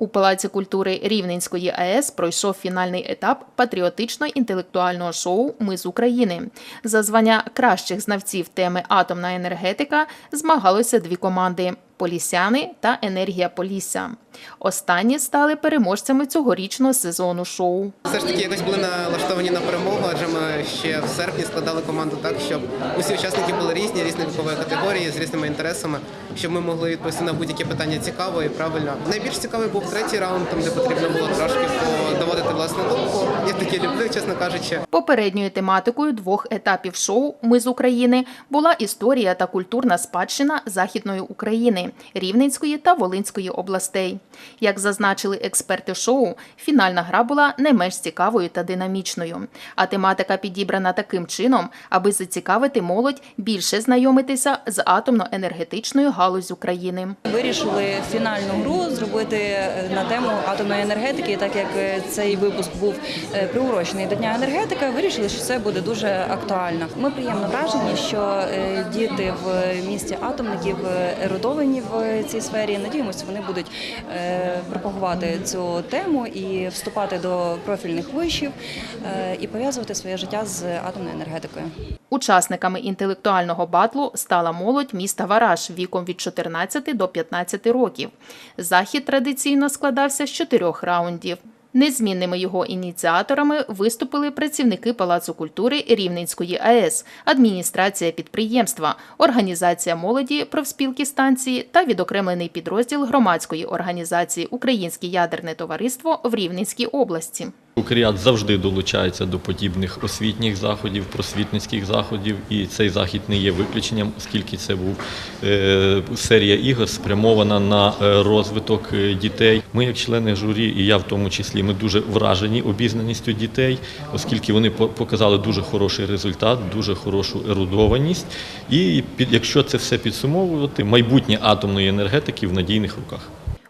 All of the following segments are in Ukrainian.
У Палаці культури Рівненської АЕС пройшов фінальний етап патріотично-інтелектуального шоу Ми з України. За звання кращих знавців теми атомна енергетика змагалися дві команди Полісяни та Енергія Полісся. Останні стали переможцями цьогорічного сезону шоу. Все ж таки якось були налаштовані на перемогу, адже ми ще в серпні складали команду так, щоб усі учасники були різні, різні вікової категорії з різними інтересами, щоб ми могли відповісти на будь-які питання цікаво і правильно. Найбільш цікавий був третій раунд, там де потрібно було трошки доводити власну думку. Я таке люблю, чесно кажучи. Попередньою тематикою двох етапів шоу Ми з України була історія та культурна спадщина Західної України, Рівненської та Волинської областей. Як зазначили експерти шоу, фінальна гра була не менш цікавою та динамічною. А тематика підібрана таким чином, аби зацікавити молодь більше знайомитися з атомно-енергетичною галуззю країни. Вирішили фінальну гру зробити е, на тему атомної енергетики, так як е, цей випуск був е, приурочений до Дня енергетика, вирішили, що це буде дуже актуально. Ми приємно вражені, що діти в місті атомників е, ерудовані в цій сфері. Надіємося, вони будуть е, пропагувати цю тему і вступати до профільних вишів е, і пов'язувати своє життя з атомною енергетикою. Учасниками інтелектуального батлу стала молодь міста Вараш віком від 14 до 15 років. Захід традиційно складався з чотирьох раундів. Незмінними його ініціаторами виступили працівники Палацу культури Рівненської АЕС, адміністрація підприємства, організація молоді, профспілки станції та відокремлений підрозділ громадської організації Українське ядерне товариство в Рівненській області. Укріат завжди долучається до подібних освітніх заходів, просвітницьких заходів, і цей захід не є виключенням, оскільки це був е, серія ігор спрямована на е, розвиток е, дітей. Ми, як члени журі, і я в тому числі, ми дуже вражені обізнаністю дітей, оскільки вони показали дуже хороший результат, дуже хорошу ерудованість. І якщо це все підсумовувати, майбутнє атомної енергетики в надійних руках.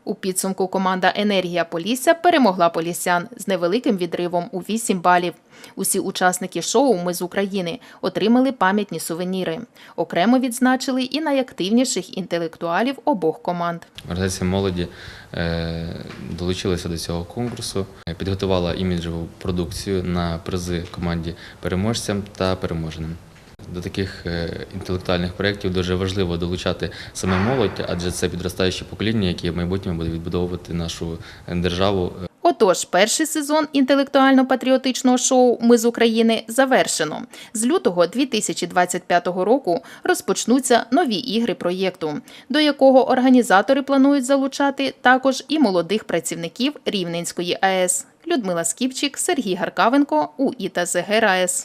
У підсумку команда Енергія Полісся перемогла полісян з невеликим відривом у 8 балів. Усі учасники шоу Ми з України отримали пам'ятні сувеніри. Окремо відзначили і найактивніших інтелектуалів обох команд. Організація молоді е, долучилася до цього конкурсу, е, підготувала іміджеву продукцію на призи команді переможцям та переможеним. До таких е, інтелектуальних проєктів дуже важливо долучати саме молодь, адже це підростаюче покоління, яке в майбутньому буде відбудовувати нашу е, державу Отож, перший сезон інтелектуально-патріотичного шоу Ми з України завершено. З лютого 2025 року розпочнуться нові ігри проєкту, до якого організатори планують залучати також і молодих працівників Рівненської АЕС. Людмила Скіпчик, Сергій Гаркавенко, УІТА ЗГРАЕС.